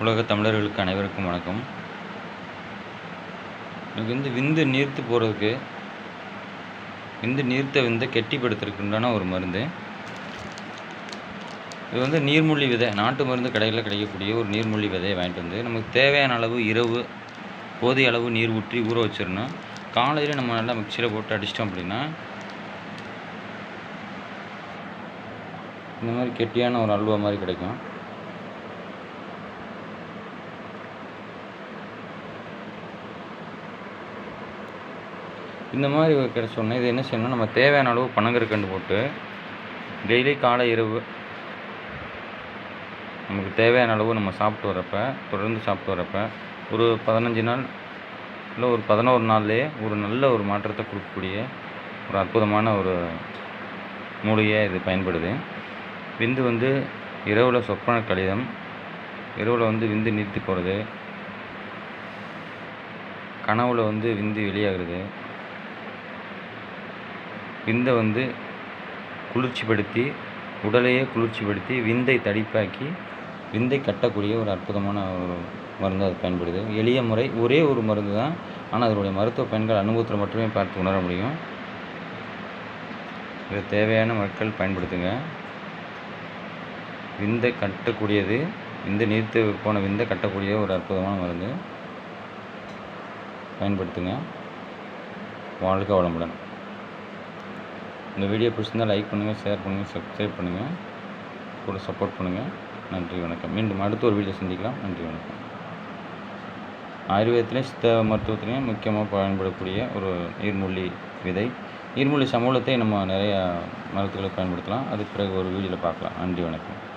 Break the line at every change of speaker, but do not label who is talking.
உலக தமிழர்களுக்கு அனைவருக்கும் வணக்கம். எனக்கு வந்து விந்து நீர்த்து போகிறதுக்கு விந்து நீர்த்த விந்தை கெட்டிப்படுத்துறதுக்குண்டான ஒரு மருந்து. இது வந்து நீர்மூழ்கி விதை நாட்டு மருந்து கடையில் கிடைக்கக்கூடிய ஒரு நீர்மூழ்கி விதையை வாங்கிட்டு வந்து நமக்கு தேவையான அளவு இரவு போதிய அளவு நீர் ஊற்றி ஊற வச்சிடணும். காலையில் நம்ம நல்லா மிக்சியில் போட்டு அடிச்சிட்டோம் அப்படின்னா இந்த மாதிரி கெட்டியான ஒரு அல்வா மாதிரி கிடைக்கும். இந்த மாதிரி கிடைச்சோடனே இது என்ன செய்யணும் நம்ம தேவையான அளவு பனங்கற்கண்டு போட்டு டெய்லி காலை இரவு நமக்கு தேவையான அளவு நம்ம சாப்பிட்டு வரப்ப தொடர்ந்து சாப்பிட்டு வரப்ப ஒரு பதினஞ்சு நாள் இல்லை ஒரு பதினோரு நாள்லேயே ஒரு நல்ல ஒரு மாற்றத்தை கொடுக்கக்கூடிய ஒரு அற்புதமான ஒரு மூலிகையாக இது பயன்படுது. விந்து வந்து இரவில் சொப்பன கடிதம் இரவில் வந்து விந்து நிறுத்தி போகிறது கனவுல வந்து விந்து வெளியாகிறது விந்தை வந்து குளிர்ச்சிப்படுத்தி உடலையே குளிர்ச்சிப்படுத்தி விந்தை தடிப்பாக்கி விந்தை கட்டக்கூடிய ஒரு அற்புதமான ஒரு மருந்து அது பயன்படுது. எளிய முறை ஒரே ஒரு மருந்து தான் ஆனால் அதனுடைய மருத்துவ பயன்கள் அனுபவத்தில் மட்டுமே பார்த்து உணர முடியும். இது தேவையான மக்கள் பயன்படுத்துங்க. விந்தை கட்டக்கூடியது விந்து நீர்த்து போன விந்தை கட்டக்கூடிய ஒரு அற்புதமான மருந்து. பயன்படுத்துங்க. வாழ்க வளமுடன். இந்த வீடியோ பிடிச்சிருந்தால் லைக் பண்ணுங்கள் ஷேர் பண்ணுங்கள் சப்ஸ்கிரைப் பண்ணுங்கள் கூட சப்போர்ட் பண்ணுங்கள் நன்றி வணக்கம். மீண்டும் அடுத்த ஒரு வீடியோ சந்திக்கலாம். நன்றி வணக்கம். ஆயுர்வேதத்துலேயும் சித்த மருத்துவத்துலேயும் முக்கியமாக பயன்படக்கூடிய ஒரு நீர்மூழ்கி விதை. நீர்மூழ்கி சமூலத்தை நம்ம நிறையா மருத்துவங்களுக்கு பயன்படுத்தலாம். அதுக்கு பிறகு ஒரு வீடியோவில் பார்க்கலாம். நன்றி வணக்கம்.